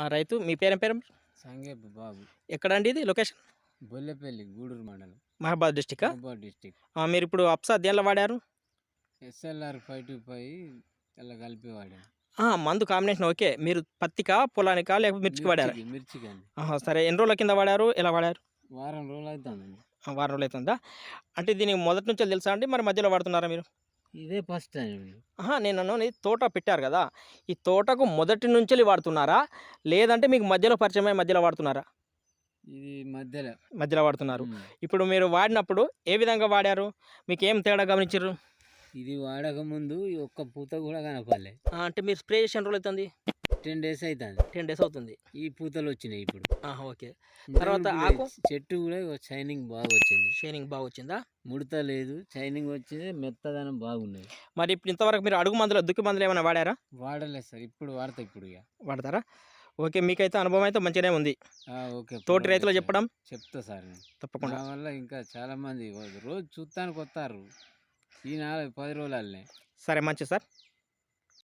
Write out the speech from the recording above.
ఆ, రైతు మీ పేరేం పేరు సంగే బాబు. ఎక్కడండి ఇది? లొకేషన్ బొల్లెపల్లి గూడూరు మండలం. మహబాద్ డిస్టిక్. డిస్టిక్ మీరు ఇప్పుడు అప్సా దేనిలో వాడారు? ఎస్ఎల్ఆర్ ఫైవ్ టూ ఫైవ్ ఇలా కలిపి వాడాను. మందు కాంబినేషన్ ఓకే. మీరు పత్తికా పొలానికా లేకపోతే మిర్చికి వాడారు? మిర్చికి అండి సరే. ఎన్ని రోజుల కింద వాడారు? ఎలా వాడారు? వారం రోజులు అవుతుందండి. వారం రోజులు అవుతుందా? అంటే దీనికి మొదటి నుంచి తెలుసా అండి? మరి మధ్యలో వాడుతున్నారా మీరు? ఇదే ఫస్ట్ టైం నేను అన్నాను, ఇది తోట పెట్టారు కదా ఈ తోటకు మొదటి నుంచి వాడుతున్నారా? లేదంటే మీకు మధ్యలో పరిచయమై మధ్యలో వాడుతున్నారా? ఇది మధ్యలో. మధ్యలో వాడుతున్నారు. ఇప్పుడు మీరు వాడినప్పుడు ఏ విధంగా వాడారు? మీకు ఏం తేడా గమనించారు ఇది వాడక ముందు ఈ ఒక్క పూత కూడా కనపడలే. అంటే మీరు స్ప్రే చేసిన రోజులు అవుతుంది? టెన్ డేస్ అవుతుంది టెన్ డేస్ అవుతుంది. ఈ పూతలు వచ్చినాయి ఇప్పుడు. ఓకే. తర్వాత ఆకు? చెట్టు కూడా షైనింగ్ బాగా వచ్చింది. షైనింగ్ బాగా వచ్చిందా? ముడత లేదు. షైనింగ్ వచ్చింది మెత్తదనం బాగున్నది మరి ఇప్పుడు ఇంతవరకు మీరు అడుగు మందులు దుక్కి మందులు ఏమైనా వాడారా? వాడలేదు సార్ ఇప్పుడు వాడతా ఇప్పుడు ఇక వాడతారా? ఓకే మీకైతే అనుభవం అయితే మంచిగానే ఉంది. ఓకే తోటి రైతులు. చెప్పడం? చెప్తా సార్ తప్పకుండా. వల్ల ఇంకా చాలా మంది రోజు చూస్తానికి వస్తారు ఈ నాలుగు పది రోజులనే సరే మంచిది సార్.